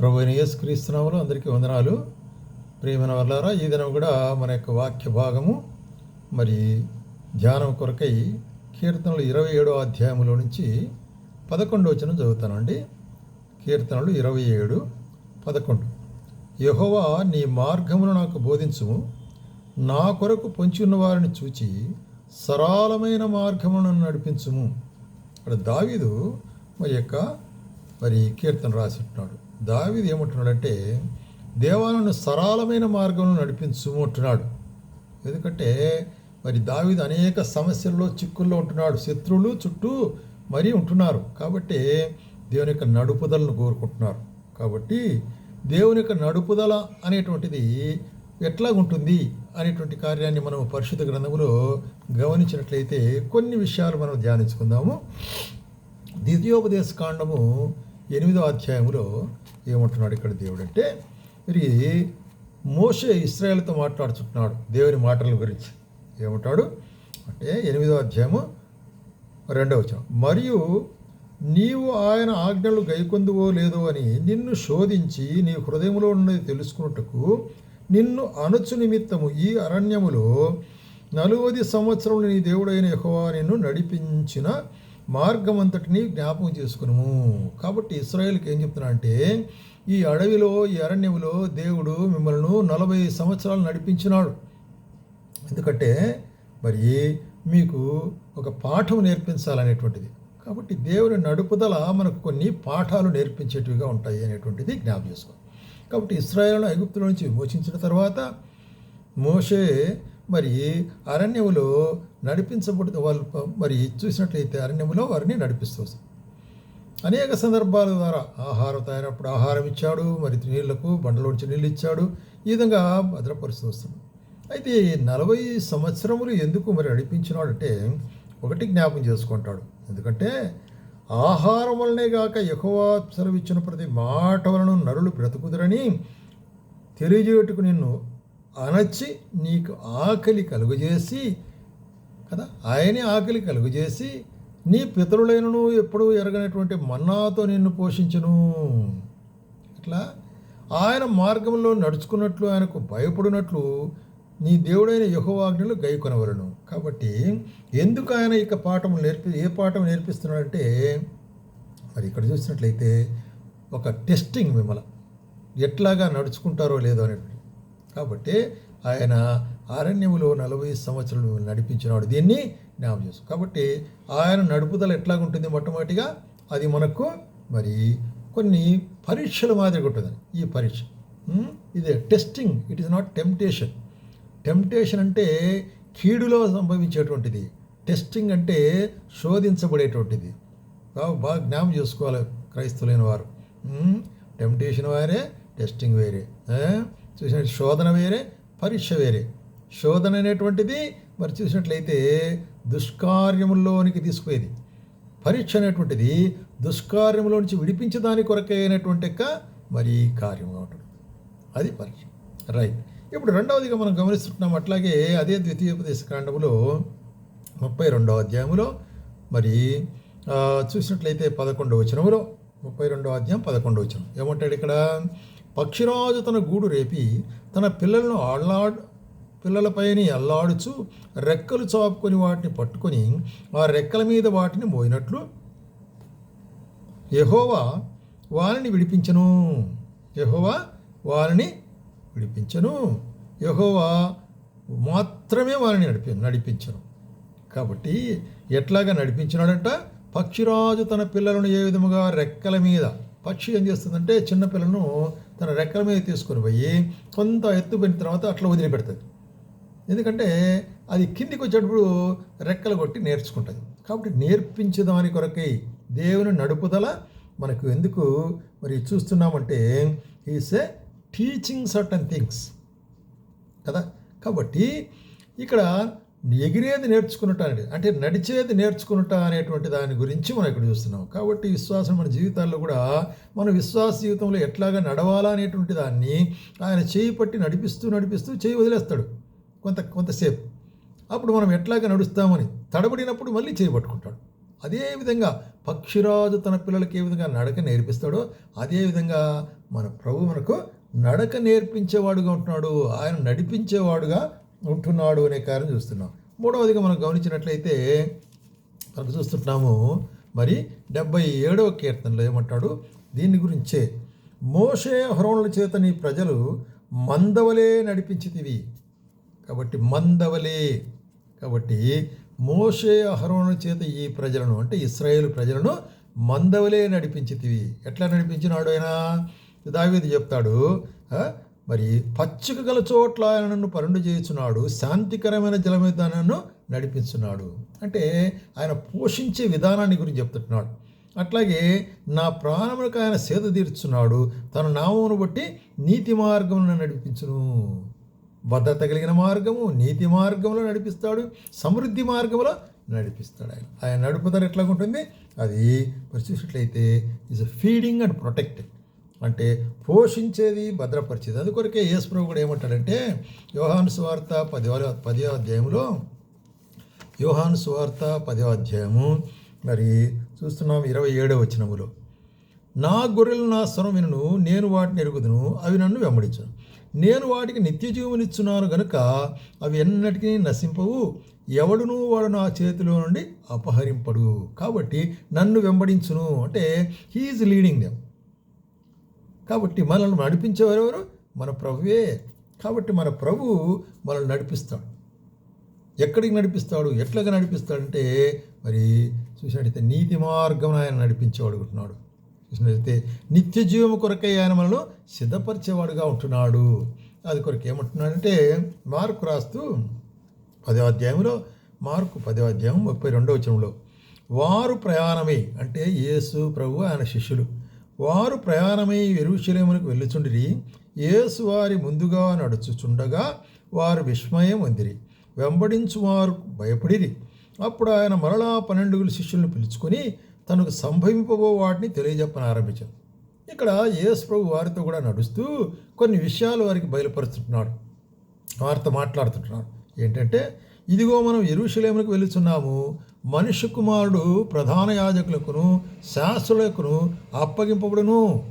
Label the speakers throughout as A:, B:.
A: ప్రభు అయిన యేసుక్రీస్తునామలు అందరికీ వందనాలు. ప్రియమైన వల్లారా ఈ దినం కూడా మన యొక్క వాక్య భాగము మరి ధ్యానం కొరకై కీర్తనలు ఇరవై ఏడో అధ్యాయంలో నుంచి పదకొండు వచ్చిన చదువుతానండి. కీర్తనలు ఇరవై ఏడు పదకొండు. యహోవా నీ మార్గమును నాకు బోధించుము. నా కొరకు పొంచి వారిని చూచి సరళమైన మార్గమును నడిపించుము. ఇక్కడ దావీదు మరి యొక్క మరి కీర్తన రాసిట్టున్నాడు. దావిది ఏమంటున్నాడంటే దేవాలను సరళమైన మార్గంలో నడిపించుము అంటున్నాడు ఎందుకంటే మరి దావిది అనేక సమస్యల్లో చిక్కుల్లో ఉంటున్నాడు. శత్రువులు చుట్టూ మరీ ఉంటున్నారు. కాబట్టి దేవుని యొక్క నడుపుదలను కోరుకుంటున్నారు. కాబట్టి దేవుని యొక్క నడుపుదల అనేటువంటిది ఎట్లా ఉంటుంది అనేటువంటి కార్యాన్ని మనం పరిశుద్ధ గ్రంథములో గమనించినట్లయితే కొన్ని విషయాలు మనం ధ్యానించుకుందాము. ద్వితీయోపదేశ కాండము ఎనిమిదో అధ్యాయంలో ఏమంటున్నాడు ఇక్కడ దేవుడు అంటే మరి మోసే ఇస్రాయేల్తో మాట్లాడుచుంటున్నాడు దేవుని మాటల గురించి. ఏమంటాడు? అంటే ఎనిమిదో అధ్యాయము రెండవ వచనం. మరియు నీవు ఆయన ఆజ్ఞలు గైకొందువో లేదో అని నిన్ను శోధించి నీ హృదయంలో ఉన్నది తెలుసుకున్నట్టుకు నిన్ను అనుచు నిమిత్తము ఈ అరణ్యములో నలువది సంవత్సరములు నీ దేవుడైన యహోవా నిన్ను నడిపించిన మార్గం అంతటిని జ్ఞాపకం చేసుకును కాబట్టి ఇస్రాయేల్కి ఏం చెప్తున్నా అంటే ఈ అడవిలో ఈ అరణ్యములో దేవుడు మిమ్మల్ని నలభై సంవత్సరాలు నడిపించినాడు. ఎందుకంటే మరి మీకు ఒక పాఠం నేర్పించాలనేటువంటిది. కాబట్టి దేవుని నడుపుదల మనకు కొన్ని పాఠాలు నేర్పించేటివిగా ఉంటాయి అనేటువంటిది జ్ఞాపకం చేసుకో కాబట్టి ఇస్రాయేల్ను ఐగుప్తుల నుంచి విమోచించిన తర్వాత మోషే మరి అరణ్యములో నడిపించబడి వాళ్ళు మరి చూసినట్లయితే అరణ్యంలో వారిని నడిపిస్తూ అనేక సందర్భాల ద్వారా ఆహారం తయారైనప్పుడు ఆహారం ఇచ్చాడు మరి నీళ్ళకు బండలోంచి నీళ్ళు ఇచ్చాడు ఈ విధంగా భద్రపరుస్తూ వస్తుంది అయితే నలభై సంవత్సరములు ఎందుకు మరి నడిపించినాడంటే ఒకటి జ్ఞాపం చేసుకుంటాడు. ఎందుకంటే ఆహారం వలనే గాక ఎక్కువ సెలవిచ్చిన ప్రతి మాట వలన నరులు బ్రతుకుదరని తెలియజేయటకు నిన్ను అనచి నీకు ఆకలి కలుగజేసి కదా? ఆయనే ఆకలి కలుగజేసి నీ పితరులైనను ఎప్పుడూ ఎరగనటువంటి మన్నాతో నిన్ను పోషించను. ఇట్లా ఆయన మార్గంలో నడుచుకున్నట్లు ఆయనకు భయపడినట్లు నీ దేవుడైన యహోవాజ్ఞలు గైకొనవలను. కాబట్టి ఎందుకు ఆయన ఇక పాఠం నేర్పి ఏ పాఠం నేర్పిస్తున్నాడంటే మరి ఇక్కడ చూసినట్లయితే ఒక టెస్టింగ్ మిమ్మల్ని ఎట్లాగా నడుచుకుంటారో లేదో అనేటువంటి. కాబట్టి ఆయన అరణ్యములో నలభై సంవత్సరాలు మిమ్మల్ని నడిపించినాడు. దీన్ని జ్ఞాపం చేసు కాబట్టి ఆయన నడుపుదల ఎట్లాగుంటుంది మొట్టమొదటిగా? అది మనకు మరి కొన్ని పరీక్షల మాదిరిగా ఉంటుంది ఈ పరీక్ష. ఇదే testing it is not temptation temptation అంటే కీడులో సంభవించేటువంటిది. టెస్టింగ్ అంటే శోధించబడేటువంటిది. బాగా బాగా జ్ఞాపం చేసుకోవాలి క్రైస్తవులైన వారు. టెంప్టేషన్ వేరే టెస్టింగ్ వేరే. చూసిన శోధన వేరే పరీక్ష వేరే. శోధన అనేటువంటిది మరి చూసినట్లయితే దుష్కార్యముల్లోనికి తీసుకునేది పరీక్ష అనేటువంటిది దుష్కార్యములో నుంచి విడిపించదాని కొరకే అయినటువంటి యొక్క మరి కార్యముగా ఉంటుంది. అది పరీక్ష. రైట్. ఇప్పుడు రెండవదిగా మనం గమనిస్తున్నాం అట్లాగే అదే ద్వితీయోపదేశ కాండములో ముప్పై రెండవ అధ్యాయములో మరి చూసినట్లయితే పదకొండవ వచనములో ముప్పై రెండవ అధ్యాయం పదకొండవ వచనం. ఏమంటాడు ఇక్కడ? పక్షిరాజు తన గూడు రేపి తన పిల్లలను ఆళ్ళాడ్ పిల్లలపైని అల్లాడుచు రెక్కలు చాపుకొని వాటిని పట్టుకొని ఆ రెక్కల మీద వాటిని మోయినట్లు యహోవా వారిని విడిపించను. యహోవా వారిని విడిపించను. యహోవా మాత్రమే వారిని నడిపి నడిపించను. కాబట్టి ఎట్లాగా నడిపించినాడంట? పక్షిరాజు తన పిల్లలను ఏ విధముగా రెక్కల మీద పక్షి ఏం చేస్తుందంటే చిన్నపిల్లను తన రెక్కల మీద తీసుకొని పోయి కొంత ఎత్తుపోయిన తర్వాత అట్లా వదిలిపెడుతుంది. ఎందుకంటే అది కిందికి వచ్చేటప్పుడు రెక్కలు కొట్టి నేర్చుకుంటుంది. కాబట్టి నేర్పించదాని కొరకై దేవుని నడుపుదల మనకు ఎందుకు? మరి చూస్తున్నామంటే is a teaching certain things కదా? కాబట్టి ఇక్కడ ఎగిరేది నేర్చుకునుట అనేది అంటే నడిచేది నేర్చుకునుట అనేటువంటి దాని గురించి మనం ఇక్కడ చూస్తున్నాం. కాబట్టి విశ్వాసం మన జీవితాల్లో కూడా మన విశ్వాస జీవితంలో ఎట్లాగా నడవాలా అనేటువంటి దాన్ని ఆయన చేయి పట్టి నడిపిస్తూ నడిపిస్తూ చేయి వదిలేస్తాడు కొంత కొంతసేపు. అప్పుడు మనం ఎట్లాగా నడుస్తామని తడబడినప్పుడు మళ్ళీ చేయి పట్టుకుంటాడు. అదేవిధంగా పక్షిరాజు తన పిల్లలకి ఏ విధంగా నడక నేర్పిస్తాడో అదేవిధంగా మన ప్రభు మనకు నడక నేర్పించేవాడుగా ఉంటున్నాడు. ఆయన నడిపించేవాడుగా ఉంటున్నాడు అనే కార్యం చూస్తున్నాం. మూడవదిగా మనం గమనించినట్లయితే మనకు చూస్తున్నాము మరి డెబ్బై ఏడవ కీర్తనలో ఏమంటాడు? దీని గురించే మోషే హరోనుల చేత నీ ప్రజలు మందవలే నడిపించితివి. కాబట్టి మందవలే. కాబట్టి మోషే అహరోణుల చేత ఈ ప్రజలను అంటే ఇస్రాయేల్ ప్రజలను మందవలే నడిపించితివి. ఎట్లా నడిపించినాడు ఆయన? దావీది చెప్తాడు మరి పచ్చిక గల చోట్ల ఆయన నన్ను పరుండు చేయుచున్నాడు శాంతికరమైన జల మీద నన్ను నడిపించున్నాడు. అంటే ఆయన పోషించే విధానాన్ని గురించి చెప్తున్నాడు. అట్లాగే నా ప్రాణములకు ఆయన సేద తీర్చున్నాడు తన నామమును బట్టి నీతి మార్గమును నడిపించును. భద్రత కలిగిన మార్గము నీతి మార్గంలో నడిపిస్తాడు సమృద్ధి మార్గంలో నడిపిస్తాడు ఆయన. ఆయన నడుపుతారు ఎట్లా ఉంటుంది అది పరిశీలిట్లయితే ఈజ్ ఫీడింగ్ అండ్ ప్రొటెక్ట్ అంటే పోషించేది భద్రపరిచేది. అందుకొరకే యేసుప్రభు కూడా ఏమంటాడంటే యోహాను సువార్త పది పదో అధ్యాయంలో యోహాను సువార్త పదో అధ్యాయము మరి చూస్తున్నాం ఇరవై ఏడవ వచనములో. నా గొర్రెలు నా స్వరం వినను నేను వాటిని ఎరుగుదును అవి నన్ను వెంబడించను. నేను వాటికి నిత్య జీవనిచ్చున్నాను గనుక అవి ఎన్నటికీ నశింపవు ఎవడును వాడు నా చేతిలో నుండి అపహరింపడు. కాబట్టి నన్ను వెంబడించును. అంటే హీఈస్ లీడింగ్ దెమ్ కాబట్టి మనల్ని నడిపించేవారెవరు? మన ప్రభువే. కాబట్టి మన ప్రభు మనల్ని నడిపిస్తాడు. ఎక్కడికి నడిపిస్తాడు? ఎట్లాగా నడిపిస్తాడంటే మరి చూసినట్టయితే నీతి మార్గం ఆయన నడిపించేవాడు ఉంటున్నాడు. చూసినట్లయితే నిత్య జీవం కొరకై ఆయన మనలో సిద్ధపరిచేవాడుగా ఉంటున్నాడు. అది కొరకు ఏమంటున్నాడంటే మార్కు రాస్తూ పదో అధ్యాయంలో మార్కు పదో అధ్యాయం ముప్పై రెండవ వచనంలో వారు ప్రయాణమై అంటే యేసు ప్రభు ఆయన శిష్యులు. వారు ప్రయాణమై ఎరుషలేమునకు వెళ్ళుచుండిరి. యేసు వారి ముందుగా నడుచుచుండగా వారు విస్మయం అందిరి వెంబడించు వారు భయపడిరి. అప్పుడు ఆయన మరలా పన్నెండుగురు శిష్యులను పిలుచుకొని తనకు సంభవింపబో వాటిని తెలియజెప్పని ఆరంభించాడు. ఇక్కడ యేసు ప్రభు వారితో కూడా నడుస్తూ కొన్ని విషయాలు వారికి బయలుపరుస్తున్నాడు వారితో మాట్లాడుతుంటున్నాడు ఏంటంటే ఇదిగో మనం ఎరుషలేములకు వెళుతున్నాము మనిషి కుమారుడు ప్రధాన యాజకులకును శాస్త్రులకును అప్పగింపబడును.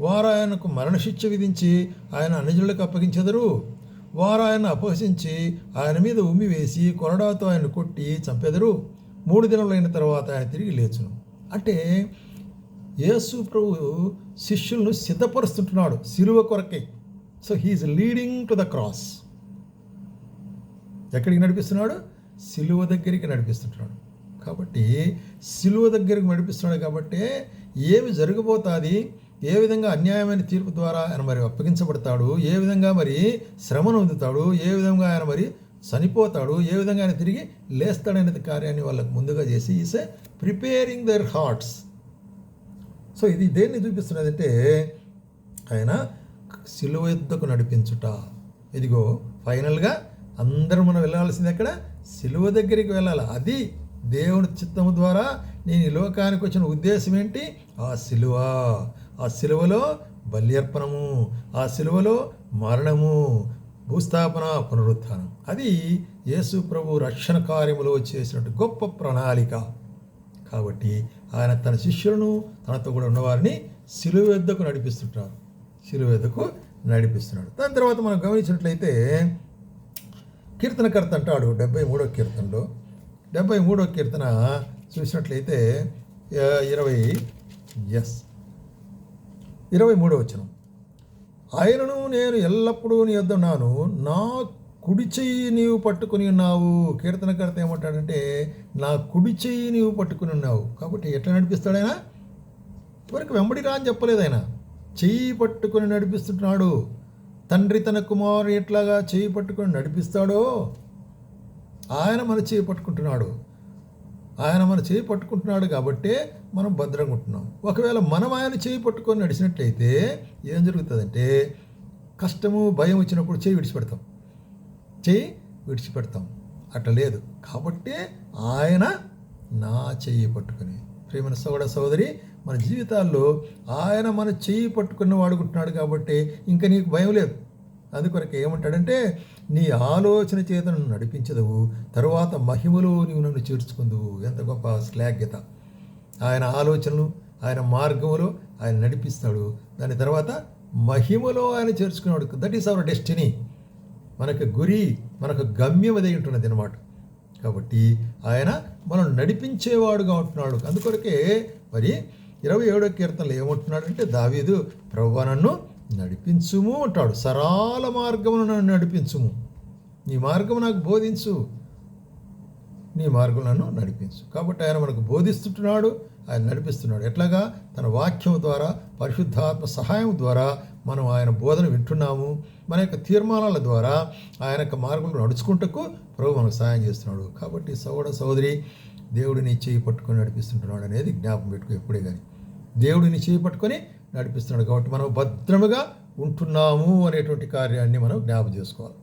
A: వారు ఆయనకు మరణశిక్ష విధించి ఆయన అనుజులకు అప్పగించెదరు. వారు ఆయన అపహసించి ఆయన మీద ఉమ్మి వేసి కొరడాతో ఆయన కొట్టి చంపెదరు. మూడు దినములైన తర్వాత ఆయన తిరిగి లేచును. అంటే యేసు ప్రభు శిష్యులను సిద్ధపరుస్తుంటున్నాడు సిలువ కొరకై. So he is leading to the cross ఎక్కడికి నడిపిస్తున్నాడు? సిలువ దగ్గరికి నడిపిస్తుంటాడు. కాబట్టి సిలువ దగ్గరికి నడిపిస్తున్నాడు కాబట్టి ఏమి జరగబోతుంది ఏ విధంగా అన్యాయమైన తీర్పు ద్వారా ఆయన మరి అప్పగించబడతాడు ఏ విధంగా మరి శ్రమను అందుతాడు ఏ విధంగా ఆయన మరి చనిపోతాడు ఏ విధంగా ఆయన తిరిగి లేస్తాడనేది కార్యాన్ని వాళ్ళకు ముందుగా చేసి is preparing their hearts so ఇది దేన్ని చూపిస్తున్నదంటే ఆయన సిలువ యుద్ధకు నడిపించుట. ఇదిగో ఫైనల్గా అందరూ మనం వెళ్ళాల్సింది ఎక్కడ? సిలువ దగ్గరికి వెళ్ళాలి. అది దేవుని చిత్తము ద్వారా నేను ఈ లోకానికి వచ్చిన ఉద్దేశం ఏంటి? ఆ సిలువ. ఆ సిలువలో బల్యర్పణము ఆ సిలువలో మరణము భూస్థాపన పునరుత్థానం. అది యేసు ప్రభు రక్షణ కార్యములో చేసినట్టు గొప్ప ప్రణాళిక. కాబట్టి ఆయన తన శిష్యులను తనతో కూడా ఉన్నవారిని సిలువెద్దకు నడిపిస్తుంటారు. సిలువెద్దకు నడిపిస్తున్నాడు. దాని తర్వాత మనం గమనించినట్లయితే కీర్తనకర్త అంటాడు డెబ్బై మూడో కీర్తనలో. డెబ్బై మూడో కీర్తన చూసినట్లయితే ఇరవై ఎస్ ఇరవై మూడో వచ్చిన ఆయనను నేను ఎల్లప్పుడూ నీ వద్ద ఉన్నాను. నా కుడి చెయ్యి నీవు పట్టుకుని ఉన్నావు. కీర్తనకర్త ఏమంటాడంటే నా కుడి చెయ్యి నీవు పట్టుకుని ఉన్నావు. కాబట్టి ఎట్లా నడిపిస్తాడైనా ఆయన? ఇవరకు వెంబడి రా అని చెప్పలేదు ఆయన. చెయ్యి పట్టుకుని నడిపిస్తున్నాడు. తండ్రి తన కుమారుడు ఎట్లాగా చేయి పట్టుకొని నడిపిస్తాడో? ఆయన మన చేయి పట్టుకుంటున్నాడు. ఆయన మన చేయి పట్టుకుంటున్నాడు కాబట్టే మనం భద్రంగా ఉంటున్నాం. ఒకవేళ మనం ఆయన చేయి పట్టుకొని నడిచినట్లయితే ఏం జరుగుతుందంటే కష్టము భయం వచ్చినప్పుడు చేయి విడిచిపెడతాం. చేయి విడిచిపెడతాం. అట్లా లేదు. కాబట్టే ఆయన నా చెయ్యి పట్టుకుని ప్రేమైన సోదర సోదరి మన జీవితాల్లో ఆయన మన చెయ్యి పట్టుకున్న వాడుకుంటున్నాడు కాబట్టి ఇంకా నీకు భయం లేదు. అందుకొరకు ఏమంటాడంటే నీ ఆలోచన చేత నన్ను నడిపించదవు తరువాత మహిమలో నీవు నన్ను చేర్చుకుందువు. ఎంత గొప్ప శ్లాఘ్యత. ఆయన ఆలోచనలు ఆయన మార్గములో ఆయన నడిపిస్తాడు. దాని తర్వాత మహిమలో ఆయన చేర్చుకున్నాడు. దట్ ఈస్ అవర్ డెస్టినీ మనకు గురి మనకు గమ్యం అదే ఉంటున్నది అనమాట కాబట్టి ఆయన మనం నడిపించేవాడుగా ఉంటున్నాడు. అందుకొరకే మరి ఇరవై ఏడో కీర్తనలు ఏమంటున్నాడంటే దావీదు ప్రభు నన్ను నడిపించుము అంటాడు. సరాల మార్గమును నన్ను నడిపించుము. నీ మార్గం నాకు బోధించు. నీ మార్గం నన్ను నడిపించు. కాబట్టి ఆయన మనకు బోధిస్తుంటున్నాడు ఆయన నడిపిస్తున్నాడు. ఎట్లాగా? తన వాక్యం ద్వారా పరిశుద్ధాత్మ సహాయం ద్వారా మనం ఆయన బోధన వింటున్నాము. మన యొక్క తీర్మానాల ద్వారా ఆయన యొక్క మార్గంలో నడుచుకుంటకు ప్రభు మనకు సహాయం చేస్తున్నాడు. కాబట్టి సోదర సోదరి దేవుడిని చేయి పట్టుకొని నడిపిస్తుంటున్నాడు అనేది జ్ఞాపకం పెట్టుకో ఎప్పుడే కానీ దేవుడిని చేయి పట్టుకొని నడిపిస్తున్నాడు. కాబట్టి మనం భద్రముగా ఉంటున్నాము అనేటువంటి కార్యాన్ని మనం జ్ఞాపకం చేసుకోవాలి.